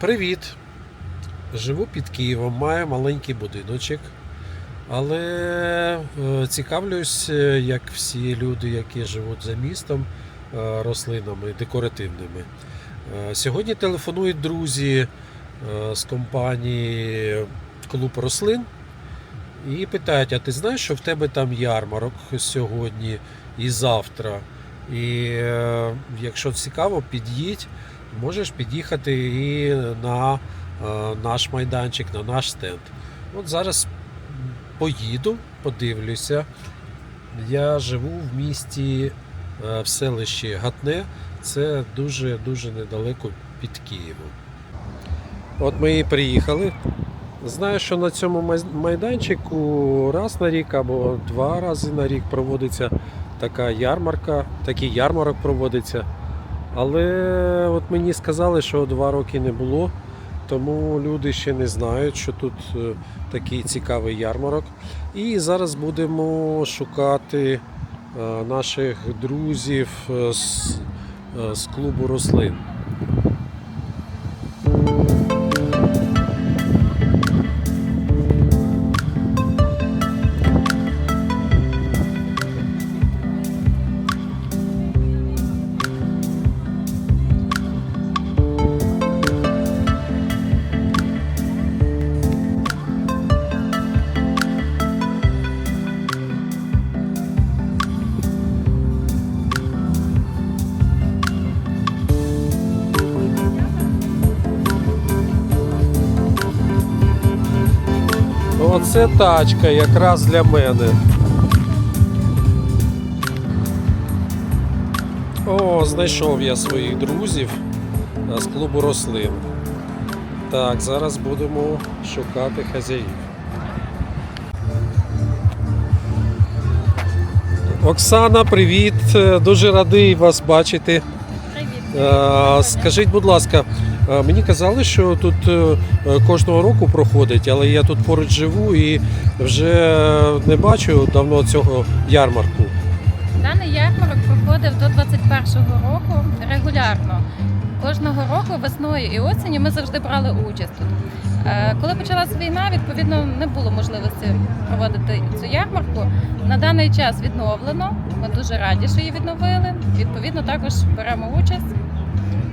Привіт! Живу під Києвом, маю маленький будиночок, але е, цікавлюсь, е, як всі люди, які живуть за містом, е, рослинами декоративними. Сьогодні телефонують друзі з компанії Клуб рослин і питають: а ти знаєш, що в тебе там ярмарок сьогодні і завтра? І якщо цікаво, під'їдь, можеш під'їхати і на е, наш майданчик, на наш стенд. От зараз поїду, подивлюся. Я живу в місті е, в селищі Гатне. Це дуже-дуже недалеко під Києвом. От ми і приїхали. Знаю, що на цьому майданчику раз на рік або два рази на рік проводиться така ярмарка, такий ярмарок проводиться. Але от мені сказали, що два роки не було, тому люди ще не знають, що тут е, такий цікавий ярмарок. І зараз будемо шукати е, наших друзів е, з, з клубу рослин. Оце тачка якраз для мене. О, знайшов я своїх друзів е, з клубу рослин. Так, зараз будемо шукати хазяїв. Оксана, привіт! Е, Дуже радий вас бачити. Е, Скажіть, будь ласка, е, мені казали, що тут е, кожного року проходить, але я тут поруч живу і вже не бачу давно цього ярмарку. Даний ярмарок проходив до 21-го року регулярно. Кожного року весною і осінню ми завжди брали участь тут. Е, Коли почалася війна, відповідно не було можливості проводити цю ярмарку. На даний час відновлено. Ми дуже раді, що її відновили. Відповідно, також беремо участь.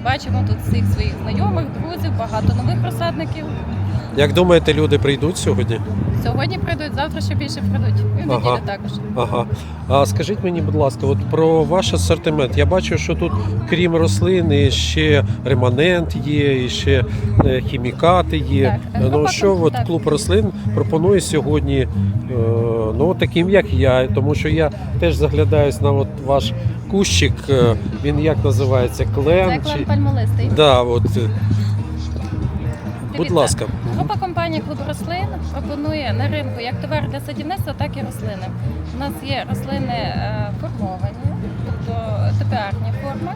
Бачимо тут всіх своїх знайомих, друзів, багато нових розсадників. Як думаєте, люди прийдуть сьогодні? Сьогодні прийдуть, завтра ще більше прийдуть. І в Ага. також. Ага. А скажіть мені, будь ласка, от про ваш асортимент. Я бачу, що тут, крім рослин, і ще реманент є, і ще е, хімікати є. Так, ну група що кон- от так. клуб рослин пропонує сьогодні, е, ну таким як я, тому що я теж заглядаюсь на от ваш кущик. е, Він як називається? Клен? Це клен пальмолистий. Да, от. е, Будь ласка. Група компанії Клуб рослин пропонує на ринку як товар для садівництва, так і рослини. У нас є рослини е, формовані, тобто типіарні форми.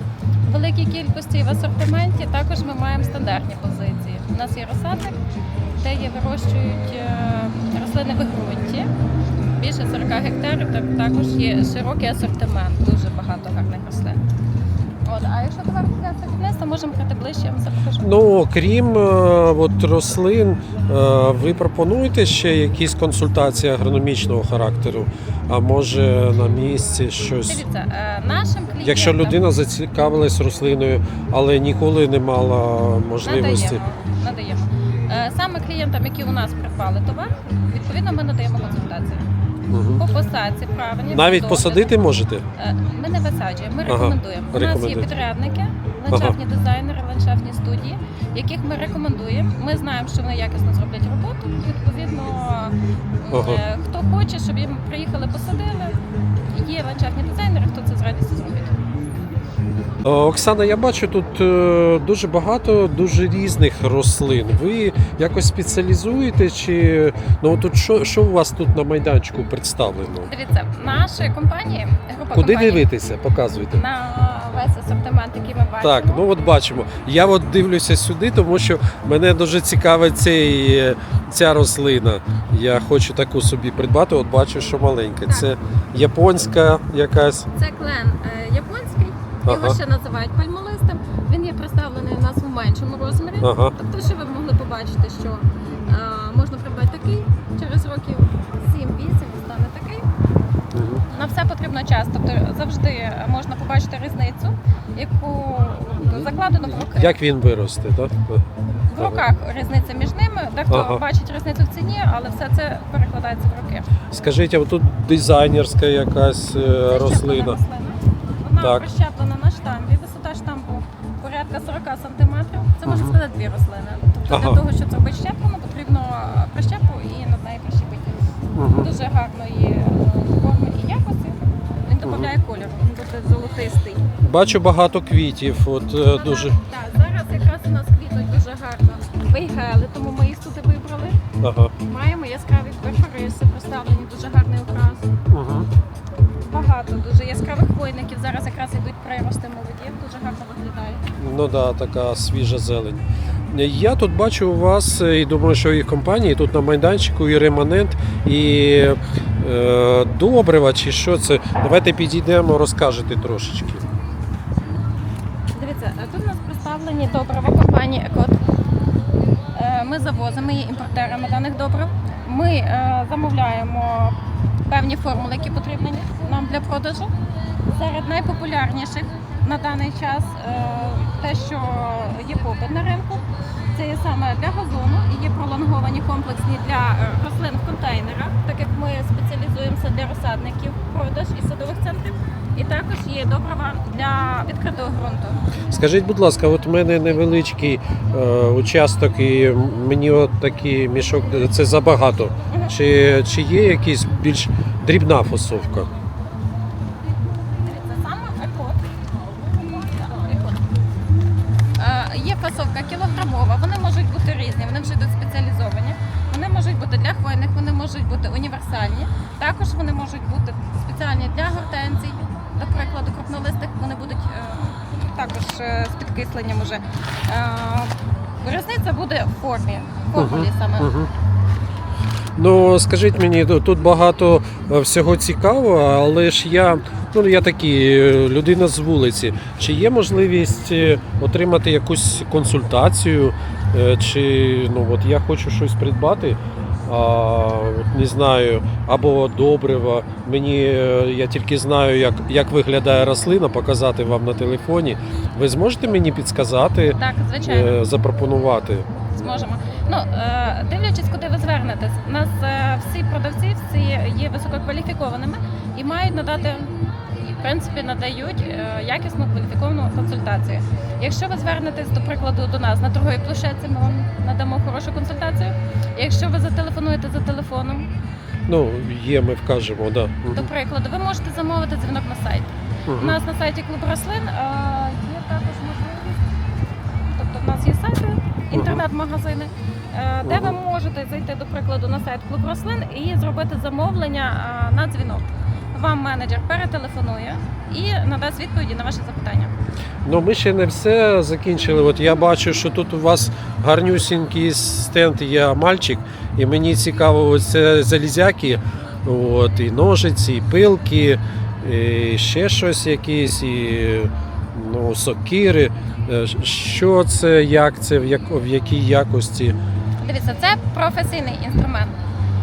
В великій кількості в асортименті також ми маємо стандартні позиції. У нас є розсадник, де є вирощують е, рослини в ґрунті. Більше 40 гектарів, так також є широкий асортимент, дуже багато гарних рослин. От, а якщо товар для садівництва, можемо прийти ближче, я вам все покажу. Ну, крім е, от, рослин, е, ви пропонуєте ще якісь консультації агрономічного характеру? А може на місці щось? Дивіться, е, нашим клієнтам Якщо людина зацікавилась рослиною, але ніколи не мала можливості. надаємо, надаємо. Саме клієнтам, які у нас придбали товар, відповідно ми надаємо консультації. Мгм. По посадці правильні. Навіть по посадити можете? Е, Ми не висаджуємо, ми Ага, рекомендуємо. У нас є підрядники, ландшафтні дизайнери, ландшафтні студії, яких ми рекомендуємо. Ми знаємо, що вони якісно зроблять роботу. Відповідно, Ага. е, хто хоче, щоб їм приїхали, посадили. Є ландшафтні дизайнери, хто це з радістю зробить. Е, Оксана, я бачу тут е, дуже багато дуже різних рослин. Ви якось спеціалізуєте чи ну тут що, що у вас тут на майданчику представлено? Дивіться, наша компанія, група Куди компаній, дивитися? Показуйте. на весь асортимент, який ми бачимо. Так, ну от бачимо. Я от дивлюся сюди, тому що мене дуже цікавить цей, е, ця рослина. Я хочу таку собі придбати. От бачу, що маленька. Це японська якась. Це клен японський, його Ага. ще називають пальмолистом. Він є представлений у нас в меншому розмірі. Ага. Тобто, що ви могли побачити, що е, можна придбати такий, через років 7-8 стане такий. Мгм. На все потрібно час. Тобто завжди можна побачити різницю, яку закладено в роки. Як він виросте, так? В руках різниця між ними. Дехто Ага. бачить різницю в ціні, але все це перекладається в роки. Скажіть, а тут дизайнерська якась е, Це рослина. щеплена Вона Так. прищеплена на штамбі. Висота штампу порядка 40 см. Це можна Мгм. сказати дві рослини. Тобто Ага. для того, щоб зробити щеплено, потрібно прищепу і над нею прищепити. Мгм. Дуже гарної е, форми і якості. Він додає кольору. Він буде золотистий. Бачу багато квітів. От е, дуже. Так, зараз якраз у нас квітнуть дуже гарно вейгели, тому ми їх тут і вибрали. Ага. Маємо яскраві перфориси, представлені дуже гарний окрас. Багато дуже яскравих хвойників. Зараз прирости молоді, дуже гарно виглядає. Ну да, така свіжа зелень. Я тут бачу у вас е, і думаю, що і компанії тут на майданчику і реманент, і е, добрива, чи що це. Давайте підійдемо, розкажете трошечки. Дивіться, е, тут у нас представлені добрива компанії Екот. Е, Ми завозимо є імпортерами даних добрив. Ми замовляємо певні формули, які потрібні нам для продажу. Серед найпопулярніших на даний час е, те, що є попит на ринку, це є саме для газону і є пролонговані комплексні для е, рослин в контейнерах, так як ми спеціалізуємося для розсадників, продаж і садових центрів. І також є добрива для відкритого ґрунту. Скажіть, будь ласка, от у мене невеличкий е, участок, і мені от такий мішок це забагато. Чи, чи є якась більш дрібна фасовка? Вони вже йдуть спеціалізовані. Вони можуть бути для хвойних, вони можуть бути універсальні. Також вони можуть бути спеціальні для гортензій. До прикладу, крупнолистих вони будуть е, також е, з підкисленням уже. Е, Різниця буде в формі, в формулі саме. Ну, скажіть мені, тут багато е, всього цікавого, але ж я, ну я такий е, людина з вулиці. Чи є можливість е, отримати якусь консультацію? Чи ну от я хочу щось придбати? Не знаю, або добрива. Мені е, я тільки знаю, як, як виглядає рослина, показати вам на телефоні. Ви зможете мені підсказати, Так, звичайно. е, запропонувати? Зможемо. Ну, е, дивлячись, куди ви звернетесь, у нас всі продавці всі є висококваліфікованими і мають надати, в принципі, надають е, якісну кваліфіковану консультацію. Якщо ви звернетесь, до прикладу, до нас на торговій площадці, ми вам надамо хорошу консультацію. Якщо ви зателефонуєте за телефоном, Ну, є, ми вкажемо, да. До прикладу, ви можете замовити дзвінок на сайт. У нас на сайті клуб рослин е, є також можливість. Тобто в нас є сайти, інтернет-магазини, е, де ви можете зайти, до прикладу, на сайт клуб рослин і зробити замовлення на дзвінок. Вам менеджер перетелефонує і надасть відповіді на ваші запитання. Ну, ми ще не все закінчили. От я бачу, що тут у вас гарнюсінький стенд є мальчик, і мені цікаво, це залізяки, от, і ножиці, і пилки, і ще щось якісь, і ну, сокири. Е, Що це, як це, в якій якості? Дивіться, це професійний інструмент.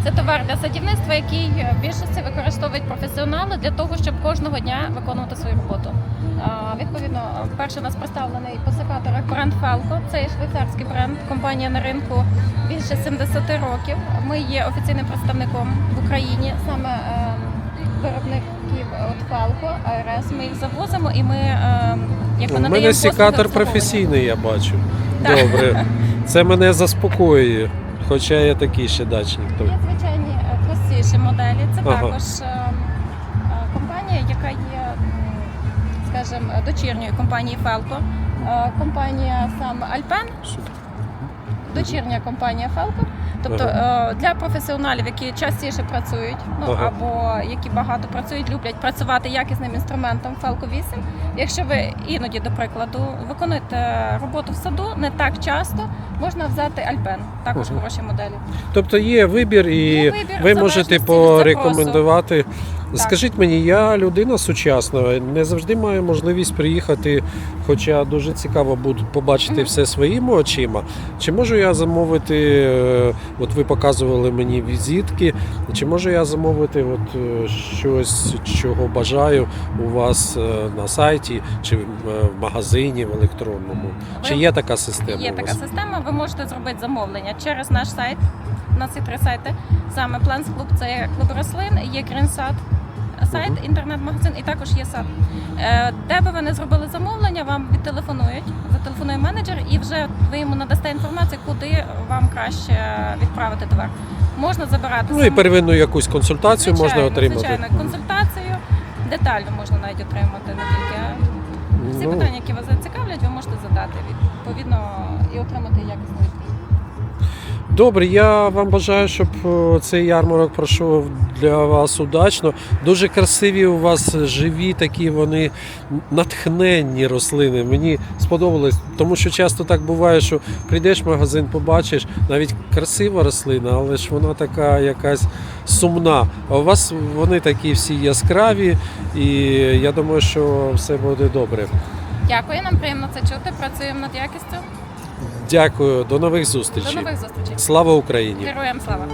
Це товар для садівництва, який в більшості використовують професіонали для того, щоб кожного дня виконувати свою роботу. Відповідно, перший у нас представлений по секаторах бренд Falco. Це є швейцарський бренд, компанія на ринку більше 70 років. Ми є офіційним представником в Україні, саме е, виробників от Falco, ARS. Ми їх завозимо і ми е, якби У мене секатор професійний, я бачу. Так. Добре. Це мене заспокоює, хоча я такий ще дачник. Є звичайні е, простіші моделі. Це Ага. також е, е, компанія, яка є, скажімо, дочірньою компанії. Е, Компанія сам Альпен, дочірня компанія Felco. Тобто е, для професіоналів, які частіше працюють, ну Ага. або які багато працюють, люблять працювати якісним інструментом Felco 8. Якщо ви іноді, до прикладу, виконуєте роботу в саду не так часто, можна взяти Alpen, також Ага. хороші моделі. Тобто є вибір, і Є вибір, ви можете порекомендувати. Скажіть мені, я людина сучасна, не завжди маю можливість приїхати хоча дуже цікаво буде побачити все своїми очима. Чи можу я замовити, е, от ви показували мені візитки, чи можу я замовити от е, щось, чого бажаю у вас е, на сайті, чи в магазині в електронному? Чи є така система? Є така система. Ви можете зробити замовлення через наш сайт. У нас є три сайти. Саме Plants Club – це клуб рослин, є Green сайт, інтернет-магазин і також є сад. Е, Де би ви не зробили замовлення, вам відтелефонують, зателефонує менеджер, і вже ви йому надасте інформацію, куди вам краще відправити товар. Можна забирати Ну і первинну якусь консультацію можна отримати. Звичайно, консультацію детально можна навіть отримати, не тільки всі Ну, питання, які вас зацікавлять, ви можете задати відповідно і отримати якісну відповідь. Добре, я вам бажаю, щоб е, цей ярмарок пройшов для вас удачно. Дуже красиві у вас живі такі вони натхненні рослини. Мені сподобалось, тому що часто так буває, що прийдеш в магазин, побачиш навіть красива рослина, але ж вона така якась сумна. А у вас вони такі всі яскраві, і я думаю, що все буде добре. Дякую, нам приємно це чути. Працюємо над якістю. Дякую, до нових До нових зустрічей. Слава Україні! Героям слава!